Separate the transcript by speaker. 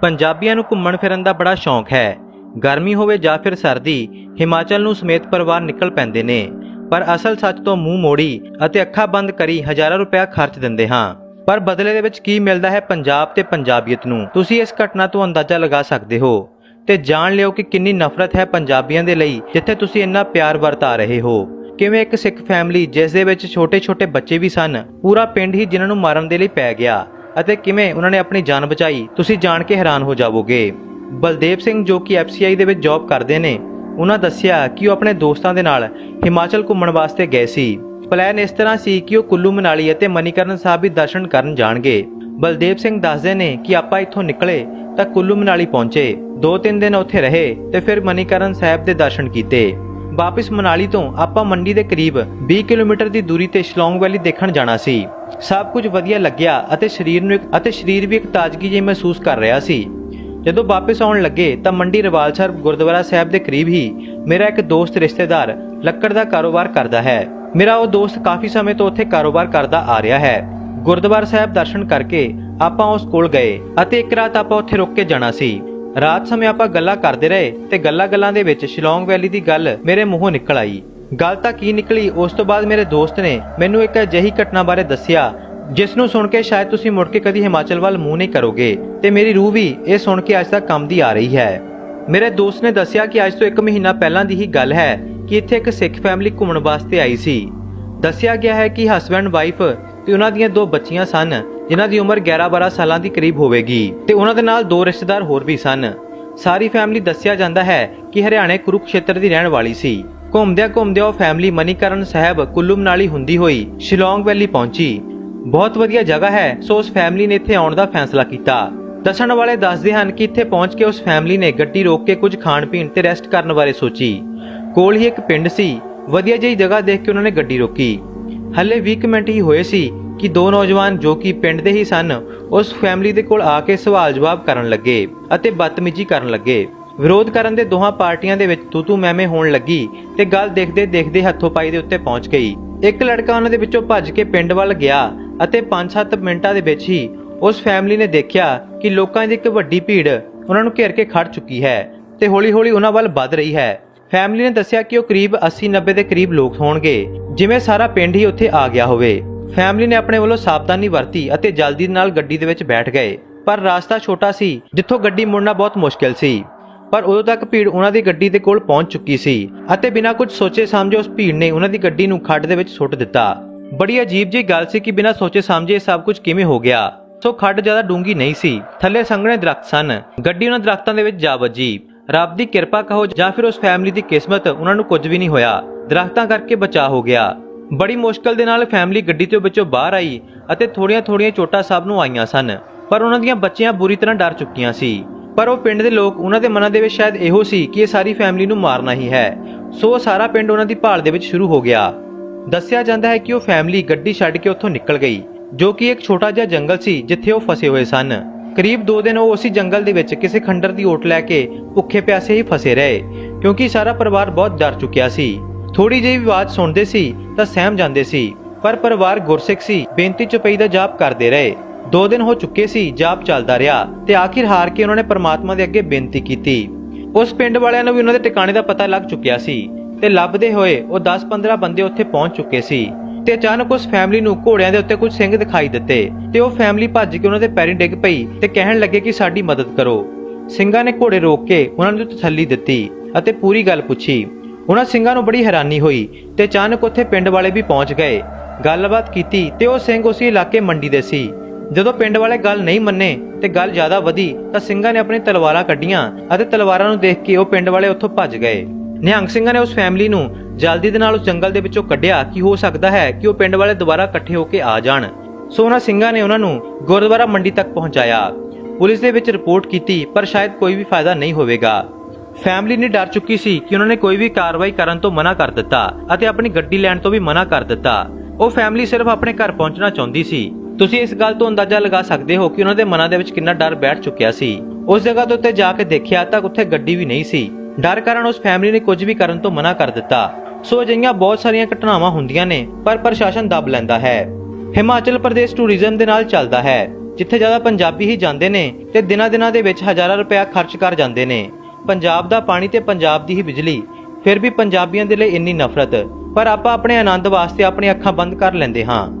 Speaker 1: ਪੰਜਾਬੀਆਂ ਨੂੰ ਘੁੰਮਣ ਫਿਰਨ ਦਾ ਬੜਾ ਸ਼ੌਂਕ ਹੈ। ਗਰਮੀ ਹੋਵੇ ਜਾਂ ਫਿਰ ਸਰਦੀ, ਹਿਮਾਚਲ ਨੂੰ ਸਮੇਤ ਪਰਿਵਾਰ ਨਿਕਲ ਪੈਂਦੇ ਨੇ। ਪਰ ਅਸਲ ਸੱਚ ਤੋਂ ਮੂੰਹ ਮੋੜੀ ਅਤੇ ਅੱਖਾਂ ਬੰਦ ਕਰੀ ਹਜ਼ਾਰਾਂ ਰੁਪਇਆ ਖਰਚ ਦਿੰਦੇ ਹਾਂ। ਪਰ ਬਦਲੇ ਦੇ ਵਿੱਚ ਕੀ ਮਿਲਦਾ ਹੈ ਪੰਜਾਬ ਤੇ ਪੰਜਾਬੀਅਤ ਨੂੰ? ਤੁਸੀਂ ਇਸ ਘਟਨਾ ਤੋਂ ਅੰਦਾਜ਼ਾ ਲਗਾ ਸਕਦੇ ਹੋ। ਤੇ ਜਾਣ ਲਿਓ ਕਿ ਕਿੰਨੀ ਨਫ਼ਰਤ ਹੈ ਪੰਜਾਬੀਆਂ ਦੇ ਲਈ, ਜਿੱਥੇ ਤੁਸੀਂ ਇੰਨਾ ਪਿਆਰ ਵਰਤਾ ਰਹੇ ਹੋ। ਕਿਵੇਂ ਇੱਕ ਸਿੱਖ ਫੈਮਿਲੀ ਜਿਸ ਦੇ ਵਿੱਚ ਛੋਟੇ-ਛੋਟੇ ਬੱਚੇ ਵੀ ਸਨ, ਪੂਰਾ ਪਿੰਡ ਹੀ ਜਿਨ੍ਹਾਂ ਨੂੰ ਮਾਰਨ ਦੇ ਲਈ ਪੈ ਗਿਆ। ਅਤੇ ਕਿਵੇਂ ਉਹਨਾਂ ਨੇ ਆਪਣੀ ਜਾਨ ਬਚਾਈ, ਤੁਸੀਂ ਜਾਣ ਕੇ ਹੈਰਾਨ ਹੋ ਜਾਵੋਗੇ। ਬਲਦੇਵ ਸਿੰਘ ਜੋ ਕਿ ਐਫਸੀਆਈ ਦੇ ਵਿੱਚ ਜੌਬ ਕਰਦੇ ਨੇ, ਉਹਨਾਂ ਦੱਸਿਆ ਕਿ ਉਹ ਆਪਣੇ ਦੋਸਤਾਂ ਦੇ ਨਾਲ ਹਿਮਾਚਲ ਘੁੰਮਣ ਵਾਸਤੇ ਗਏ ਸੀ। ਪਲਾਨ ਇਸ ਤਰ੍ਹਾਂ ਸੀ ਕਿ ਉਹ ਕੁੱਲੂ ਮਨਾਲੀ ਅਤੇ ਮਨੀਕਰਨ ਸਾਹਿਬ ਵੀ ਦਰਸ਼ਨ ਕਰਨ ਜਾਣਗੇ। ਬਲਦੇਵ ਸਿੰਘ ਦੱਸਦੇ ਨੇ ਕਿ ਆਪਾਂ ਇੱਥੋਂ ਨਿਕਲੇ ਤਾਂ ਕੁੱਲੂ ਮਨਾਲੀ ਪਹੁੰਚੇ। ਦੋ ਤਿੰਨ ਦਿਨ ਉੱਥੇ ਰਹੇ ਤੇ ਫਿਰ ਮਨੀਕਰਨ ਸਾਹਿਬ ਦੇ ਦਰਸ਼ਨ ਕੀਤੇ। ਵਾਪਸ ਮਨਾਲੀ ਤੋਂ ਆਪਾਂ ਮੰਡੀ ਦੇ ਕਰੀਬ 20 ਕਿਲੋਮੀਟਰ ਦੀ ਦੂਰੀ ਤੇ ਸ਼ਿਲੌਂਗ ਵੈਲੀ ਦੇਖਣ ਜਾਣਾ ਸੀ। ਸਭ ਕੁਝ ਵਧੀਆ ਲੱਗਿਆ ਅਤੇ ਸਰੀਰ ਨੂੰ ਅਤੇ ਸਰੀਰ ਵੀ ਇੱਕ ਤਾਜ਼ਗੀ ਜਿਹੀ ਮਹਿਸੂਸ ਕਰ ਰਿਹਾ ਸੀ। ਜਦੋਂ ਵਾਪਸ ਆਉਣ ਲੱਗੇ ਤਾਂ ਮੰਡੀ ਰਵਾਲ ਸਾਹਿਬ ਗੁਰਦੁਆਰਾ ਸਾਹਿਬ ਦੇ ਕਰੀਬ ਹੀ ਮੇਰਾ ਇੱਕ ਦੋਸਤ ਰਿਸ਼ਤੇਦਾਰ ਲੱਕੜ ਦਾ ਕਾਰੋਬਾਰ ਕਰਦਾ ਹੈ। ਮੇਰਾ ਉਹ ਦੋਸਤ ਕਾਫੀ ਸਮੇਂ ਤੋਂ ਉੱਥੇ ਕਾਰੋਬਾਰ ਕਰਦਾ ਆ ਰਿਹਾ ਹੈ। ਗੁਰਦੁਆਰਾ ਸਾਹਿਬ ਦਰਸ਼ਨ ਕਰਕੇ ਆਪਾਂ ਉਸ ਕੋਲ ਗਏ ਅਤੇ ਇੱਕ ਰਾਤ ਆਪਾਂ ਉੱਥੇ ਰੁਕ ਕੇ ਜਾਣਾ ਸੀ। ਰਾਤ ਸਮੇਂ ਆਪਾਂ ਗੱਲਾਂ ਕਰਦੇ ਰਹੇ ਤੇ ਗੱਲਾਂ-ਗੱਲਾਂ ਦੇ ਵਿੱਚ ਸ਼ਿਲੌਂਗ ਵੈਲੀ ਦੀ ਗੱਲ ਮੇਰੇ ਮੂੰਹੋਂ ਨਿਕਲ ਆਈ। ਗੱਲ ਤਾਂ ਕੀ ਨਿਕਲੀ, ਉਸ ਤੋਂ ਬਾਅਦ ਮੇਰੇ ਦੋਸਤ ਨੇ ਮੈਨੂੰ ਇੱਕ ਅਜਿਹੀ ਘਟਨਾ ਬਾਰੇ ਦੱਸਿਆ, ਜਿਸ ਨੂੰ ਸੁਣ ਕੇ ਸ਼ਾਇਦ ਤੁਸੀਂ ਮੁੜ ਕੇ ਕਦੀ ਹਿਮਾਚਲ ਵੱਲ ਮੂੰਹ ਨਹੀਂ ਕਰੋਗੇ, ਤੇ ਮੇਰੀ ਰੂਹ ਵੀ ਇਹ ਸੁਣ ਕੇ ਅੱਜ ਤੱਕ ਕੰਮ ਦੀ ਆ ਰਹੀ ਹੈ। ਮੇਰੇ ਦੋਸਤ ਨੇ ਦੱਸਿਆ ਕਿ ਅੱਜ ਤੋਂ ਇੱਕ ਮਹੀਨਾ ਪਹਿਲਾਂ ਦੀ ਹੀ ਗੱਲ ਹੈ ਕਿ ਇੱਥੇ ਇੱਕ ਸਿੱਖ ਫੈਮਿਲੀ ਘੁੰਮਣ ਵਾਸਤੇ ਆਈ ਸੀ। ਦੱਸਿਆ ਗਿਆ ਹੈ ਕਿ ਹਸਬੰਡ ਵਾਈਫ ਤੇ ਉਹਨਾਂ ਦੀਆਂ ਦੋ ਬੱਚੀਆਂ ਸਨ ਜਿਨ੍ਹਾਂ ਦੀ ਉਮਰ 11-12 ਸਾਲਾਂ ਦੀ ਕਰੀਬ ਹੋਵੇਗੀ ਤੇ ਉਹਨਾਂ ਦੇ ਨਾਲ ਦੋ ਰਿਸ਼ਤੇਦਾਰ ਹੋਰ ਵੀ ਸਨ। ਸਾਰੀ ਫੈਮਿਲੀ ਦੱਸਿਆ ਜਾਂਦਾ ਹੈ ਕਿ ਹਰਿਆਣੇ ਕੁਰੂਕਸ਼ੇਤਰ ਦੀ ਰਹਿਣ ਵਾਲੀ ਸੀ। ਘੁੰਮਦਿਆਂ ਘੁੰਮਦਿਆਂ ਉਹ ਫੈਮਿਲੀ ਮਨੀਕਰਨ ਸਾਹਿਬ ਕੁੱਲੂ ਮਨਾਲੀ ਹੁੰਦੀ ਹੋਈ ਸ਼ਿਲੌਂਗ ਵੈਲੀ ਪਹੁੰਚੀ। ਬਹੁਤ ਵਧੀਆ ਜਗ੍ਹਾ ਹੈ, ਸੋ ਉਸ ਫੈਮਿਲੀ ਨੇ ਇੱਥੇ ਆਉਣ ਦਾ ਫੈਸਲਾ ਕੀਤਾ। ਦੱਸਣ ਵਾਲੇ ਦੱਸਦੇ ਹਨ ਕਿ ਇੱਥੇ ਪਹੁੰਚ ਕੇ ਉਸ ਫੈਮਿਲੀ ਨੇ ਗੱਡੀ ਰੋਕ ਕੇ ਕੁਝ ਖਾਣ ਪੀਣ ਤੇ ਰੈਸਟ ਕਰਨ ਬਾਰੇ ਸੋਚੀ। ਕੋਲ ਹੀ ਇੱਕ ਪਿੰਡ ਸੀ। ਵਧੀਆ ਜਿਹੀ ਜਗ੍ਹਾ ਦੇਖ ਕੇ ਉਹਨਾਂ ਨੇ ਗੱਡੀ ਰੋਕੀ। ਹੱਲੇ 20 ਮਿੰਟ ਹੀ ਹੋਏ ਸੀ ਕਿ ਦੋ ਨੌਜਵਾਨ ਜੋ ਕਿ ਪਿੰਡ ਦੇ ਹੀ ਸਨ, ਉਸ ਫੈਮਿਲੀ ਦੇ ਕੋਲ ਆ ਕੇ ਸਵਾਲ ਜਵਾਬ ਕਰਨ ਲੱਗੇ ਅਤੇ ਬਦਤਮੀਜ਼ੀ ਕਰਨ ਲੱਗੇ। ਵਿਰੋਧ ਕਰਨ ਦੇ ਦੋਹਾਂ ਪਾਰਟੀਆਂ ਦੇ ਵਿੱਚ ਤੂੰ ਤੂੰ ਮੈਂ ਹੋਣ ਲੱਗੀ ਤੇ ਗੱਲ ਦੇਖਦੇ ਦੇਖਦੇ ਹੱਥੋਂ ਪਾਈ ਦੇ ਉੱਤੇ ਪਹੁੰਚ ਗਈ। ਇੱਕ ਲੜਕਾ ਉਹਨਾਂ ਦੇ ਵਿੱਚੋਂ ਭੱਜ ਕੇ ਪਿੰਡ ਵੱਲ ਗਿਆ ਅਤੇ 5-7 ਮਿੰਟਾਂ ਦੇ ਵਿੱਚ ਹੀ ਉਸ ਫੈਮਿਲੀ ਨੇ ਦੇਖਿਆ ਕਿ ਲੋਕਾਂ ਦੀ ਇੱਕ ਵੱਡੀ ਭੀੜ ਉਹਨਾਂ ਨੂੰ ਘੇਰ ਕੇ ਖੜ ਚੁੱਕੀ ਹੈ ਤੇ ਹੌਲੀ-ਹੌਲੀ ਉਹਨਾਂ ਵੱਲ ਵੱਧ ਰਹੀ ਹੈ। ਫੈਮਿਲੀ ਨੇ ਦੱਸਿਆ ਕਿ ਉਹ ਕਰੀਬ 80-90 ਦੇ ਕਰੀਬ ਲੋਕ ਹੋਣਗੇ, ਜਿਵੇਂ ਸਾਰਾ ਪਿੰਡ ਹੀ ਉੱਥੇ ਆ ਗਿਆ ਹੋਵੇ। ਫੈਮਿਲੀ ਨੇ ਆਪਣੇ ਵੱਲੋਂ ਸਾਵਧਾਨੀ ਵਰਤੀ ਅਤੇ ਜਲਦੀ ਨਾਲ ਗੱਡੀ ਦੇ ਵਿੱਚ ਬੈਠ ਗਏ। ਪਰ ਰਾਸਤਾ ਛੋਟਾ ਸੀ, ਜਿੱਥੋਂ ਗੱਡੀ ਮੁੜਨਾ ਬਹੁਤ ਮੁਸ਼ਕਿਲ ਸੀ। ਪਰ ਉਦੋਂ ਤੱਕ ਭੀੜ ਉਹਨਾਂ ਦੀ ਗੱਡੀ ਦੇ ਕੋਲ ਪਹੁੰਚ ਚੁੱਕੀ ਸੀ ਅਤੇ ਬਿਨਾਂ ਕੁਝ ਸੋਚੇ ਸਮਝੇ ਉਸ ਭੀੜ ਨੇ ਉਹਨਾਂ ਦੀ ਗੱਡੀ ਨੂੰ ਖੱਡ ਦੇ ਵਿੱਚ ਸੁੱਟ ਦਿੱਤਾ। ਬੜੀ ਅਜੀਬ ਜਿਹੀ ਗੱਲ ਸੀ ਕਿ ਬਿਨਾਂ ਸੋਚੇ ਸਮਝੇ ਇਹ ਸਭ ਕੁਝ ਕਿਵੇਂ ਹੋ ਗਿਆ। ਸੋ ਖੱਡ ਜ਼ਿਆਦਾ ਡੂੰਗੀ ਨਹੀਂ ਸੀ, ਥੱਲੇ ਸੰਘਣੇ ਦਰਖਤ ਸਨ। ਗੱਡੀ ਉਹਨਾਂ ਦਰਖਤਾਂ ਦੇ ਵਿੱਚ ਜਾ ਵੱਜੀ। ਰੱਬ ਦੀ ਕਿਰਪਾ ਕਹੋ ਜਾਂ ਫਿਰ ਉਸ ਫੈਮਿਲੀ ਦੀ ਕਿਸਮਤ ਉਹਨਾਂ ਨੂੰ ਕੁਝ ਵੀ ਨਹੀਂ ਹੋਇਆ। ਦਰਖਤਾਂ ਕਰਕੇ ਬਚਾ ਹੋ ਗਿਆ। ਬੜੀ ਮੁਸ਼ਕਲ ਦੇ ਨਾਲ ਫੈਮਿਲੀ ਗੱਡੀ ਤੋਂ ਵਿੱਚੋਂ ਬਾਹਰ ਆਈ ਅਤੇ ਥੋੜੀਆਂ-ਥੋੜੀਆਂ ਚੋਟਾਂ ਸਭ ਨੂੰ ਆਈਆਂ ਸਨ, ਪਰ ਉਹਨਾਂ ਦੀਆਂ ਬੱਚੀਆਂ ਬੁਰੀ ਤਰ੍ਹਾਂ ਡਰ ਚੁੱਕੀਆਂ ਸੀ। ਪਰ ਉਹ ਪਿੰਡ ਦੇ ਲੋਕ ਉਹਨਾਂ ਦੇ ਮਨਾਂ ਦੇ ਵਿੱਚ ਸ਼ਾਇਦ ਇਹੋ ਸੀ ਕਿ ਇਹ ਸਾਰੀ ਫੈਮਿਲੀ ਨੂੰ ਮਾਰਨਾ ਹੀ ਹੈ। ਸੋ ਸਾਰਾ ਪਿੰਡ ਉਹਨਾਂ ਦੀ ਭਾਲ ਦੇ ਵਿੱਚ ਸ਼ੁਰੂ ਹੋ ਗਿਆ। ਦੱਸਿਆ ਜਾਂਦਾ ਹੈ ਕਿ ਉਹ ਫੈਮਿਲੀ ਗੱਡੀ ਛੱਡ ਕੇ ਉੱਥੋਂ ਨਿਕਲ ਗਈ, ਜੋ ਕਿ ਇੱਕ ਛੋਟਾ ਜਿਹਾ ਜੰਗਲ ਸੀ ਜਿੱਥੇ ਉਹ ਫਸੇ ਹੋਏ ਸਨ। ਕਰੀਬ 2 ਦਿਨ ਉਹ ਉਸੇ ਜੰਗਲ ਦੇ ਵਿੱਚ ਕਿਸੇ ਖੰਡਰ ਦੀ ਓਟ ਲੈ ਕੇ ਭੁੱਖੇ ਪਿਆਸੇ ਹੀ ਫਸੇ ਰਹੇ, ਕਿਉਂਕਿ ਸਾਰਾ ਪਰਿਵਾਰ ਬਹੁਤ ਡਰ ਚੁੱਕਿਆ ਸੀ। ਥੋੜੀ ਜਿਹੀ ਆਵਾਜ਼ ਸੁਣਦੇ ਸੀ ਤਾਂ ਸਹਿਮ ਜਾਂਦੇ ਸੀ, ਪਰ ਪਰਿਵਾਰ ਗੁਰਸਿੱਖ ਸੀ, ਬੇਨਤੀ ਚੁਪਈ ਦਾ ਜਾਪ ਕਰਦੇ ਰਹੇ। ਦੋ ਦਿਨ ਹੋ ਚੁੱਕੇ ਸੀ, ਜਾਪ ਚੱਲਦਾ ਰਿਹਾ ਤੇ ਆਖਿਰ ਹਾਰ ਕੇ ਉਹਨਾਂ ਨੇ ਪਰਮਾਤਮਾ ਦੇ ਅੱਗੇ ਬੇਨਤੀ ਕੀਤੀ। ਉਸ ਪਿੰਡ ਵਾਲਿਆਂ ਨੂੰ ਵੀ ਉਹਨਾਂ ਦੇ ਟਿਕਾਣੇ ਦਾ ਪਤਾ ਲੱਗ ਚੁੱਕਿਆ ਸੀ ਤੇ ਲੱਭਦੇ ਹੋਏ ਉਹ 10-15 ਬੰਦੇ ਉੱਥੇ ਪਹੁੰਚ ਚੁੱਕੇ ਸੀ ਤੇ ਅਚਾਨਕ ਉਸ ਫੈਮਿਲੀ ਨੂੰ ਘੋੜਿਆਂ ਦੇ ਉੱਤੇ ਕੁਝ ਸਿੰਘ ਦਿਖਾਈ ਦਿੱਤੇ ਤੇ ਉਹ ਫੈਮਿਲੀ ਭੱਜ ਕੇ ਉਹਨਾਂ ਦੇ ਪੈਰੀਂ ਡਿੱਗ ਪਈ ਤੇ ਕਹਿਣ ਲੱਗੇ ਕਿ ਸਾਡੀ ਮਦਦ ਕਰੋ। ਸਿੰਘਾਂ ਨੇ ਘੋੜੇ ਰੋਕ ਕੇ ਉਹਨਾਂ ਨੂੰ ਤਸੱਲੀ ਦਿੱਤੀ ਅਤੇ ਪੂਰੀ ਗੱਲ ਪੁੱਛੀ। ਉਹਨਾਂ ਸਿੰਘਾਂ ਨੂੰ ਬੜੀ ਹੈਰਾਨੀ ਹੋਈ ਤੇ ਅਚਾਨਕ ਉੱਥੇ ਪਿੰਡ ਵਾਲੇ ਵੀ ਪਹੁੰਚ ਗਏ। ਗੱਲਬਾਤ ਕੀਤੀ ਤੇ ਉਹ ਸਿੰਘ ਉਸੇ ਇਲਾਕੇ ਮੰਡੀ ਦੇ ਸੀ। ਜਦੋਂ ਪਿੰਡ ਵਾਲੇ ਗੱਲ ਨਹੀਂ ਮੰਨੇ ਤੇ ਗੱਲ ਜ਼ਿਆਦਾ ਵਧੀ ਤਾਂ ਸਿੰਘਾਂ ਨੇ ਆਪਣੀ ਤਲਵਾਰਾਂ ਕੱਢੀਆਂ ਅਤੇ ਤਲਵਾਰਾਂ ਨੂੰ ਦੇਖ ਕੇ ਉਹ ਪਿੰਡ ਵਾਲੇ ਉੱਥੋਂ ਭੱਜ ਗਏ। ਨਿਹੰਗ ਸਿੰਘਾਂ ਨੇ ਉਸ ਫੈਮਿਲੀ ਨੂੰ ਜਲਦੀ ਦੇ ਨਾਲ ਉਸ ਜੰਗਲ ਦੇ ਵਿੱਚੋਂ ਕੱਢਿਆ ਕਿ ਹੋ ਸਕਦਾ ਹੈ ਕਿ ਉਹ ਪਿੰਡ ਵਾਲੇ ਦੁਬਾਰਾ ਇਕੱਠੇ ਹੋ ਕੇ ਆ ਜਾਣ। ਸੋ ਉਹਨਾਂ ਸਿੰਘਾਂ ਨੇ ਉਹਨਾਂ ਨੂੰ ਗੁਰਦੁਆਰਾ ਮੰਡੀ ਤੱਕ ਪਹੁੰਚਾਇਆ। ਪੁਲਿਸ ਦੇ ਵਿੱਚ ਰਿਪੋਰਟ ਕੀਤੀ ਪਰ ਸ਼ਾਇਦ ਕੋਈ ਵੀ ਫਾਇਦਾ ਨਹੀਂ ਹੋਵੇਗਾ। ਫੈਮਿਲੀ ਨੇ ਡਰ ਚੁੱਕੀ ਸੀ ਕਿ ਉਹਨਾਂ ਨੇ ਕੋਈ ਵੀ ਕਾਰਵਾਈ ਕਰਨ ਤੋਂ ਮਨਾ ਕਰ ਦਿੱਤਾ ਅਤੇ ਆਪਣੀ ਗੱਡੀ ਲੈਣ ਤੋਂ ਵੀ ਮਨਾ ਕਰ ਦਿੱਤਾ। ਉਹ ਫੈਮਿਲੀ ਸਿਰਫ ਆਪਣੇ ਘਰ ਪਹੁੰਚਣਾ ਚਾਹੁੰਦੀ ਸੀ। ਤੁਸੀਂ ਇਸ ਗੱਲ ਤੋਂ ਅੰਦਾਜ਼ਾ ਲਗਾ ਸਕਦੇ ਹੋ ਕਿ ਉਹਨਾਂ ਦੇ ਮਨਾਂ ਦੇ ਵਿੱਚ ਕਿੰਨਾ ਡਰ ਬੈਠ ਚੁੱਕਿਆ ਸੀ। ਉਸ ਜਗ੍ਹਾ ਦੇ ਉੱਤੇ ਜਾ ਕੇ ਦੇਖਿਆ ਤਾਂ ਉੱਥੇ ਗੱਡੀ ਵੀ ਨਹੀਂ ਸੀ। ਡਰ ਕਾਰਨ ਉਸ ਫੈਮਿਲੀ ਨੇ ਕੁਝ ਵੀ ਕਰਨ ਤੋਂ ਮਨਾ ਕਰ ਦਿੱਤਾ। ਸੋ ਅਜਿਹੀਆਂ ਬਹੁਤ ਸਾਰੀਆਂ ਘਟਨਾਵਾਂ ਹੁੰਦੀਆਂ ਨੇ, ਪਰ ਪ੍ਰਸ਼ਾਸਨ ਦਬ ਲੈਂਦਾ ਹੈ। ਹਿਮਾਚਲ ਪ੍ਰਦੇਸ਼ ਟੂਰਿਜ਼ਮ ਦੇ ਨਾਲ ਚੱਲਦਾ ਹੈ, ਜਿੱਥੇ ਜ਼ਿਆਦਾ ਪੰਜਾਬੀ ਹੀ ਜਾਂਦੇ ਨੇ ਤੇ ਦਿਨਾਂ ਦਿਨਾਂ ਦੇ ਵਿੱਚ ਹਜ਼ਾਰਾਂ ਰੁਪਏ ਖਰਚ ਕਰ ਜਾਂਦੇ ਨੇ। ਪੰਜਾਬ ਦਾ ਪਾਣੀ ਤੇ ਪੰਜਾਬ ਦੀ ਹੀ ਬਿਜਲੀ। ਫਿਰ ਵੀ ਪੰਜਾਬੀਆਂ ਦੇ ਲਈ ਇੰਨੀ ਨਫ਼ਰਤ। ਪਰ ਆਪਾਂ ਆਪਣੇ ਆਨੰਦ ਵਾਸਤੇ ਆਪਣੀਆਂ ਅੱਖਾਂ ਬੰਦ ਕਰ ਲੈਂਦੇ ਹਾਂ।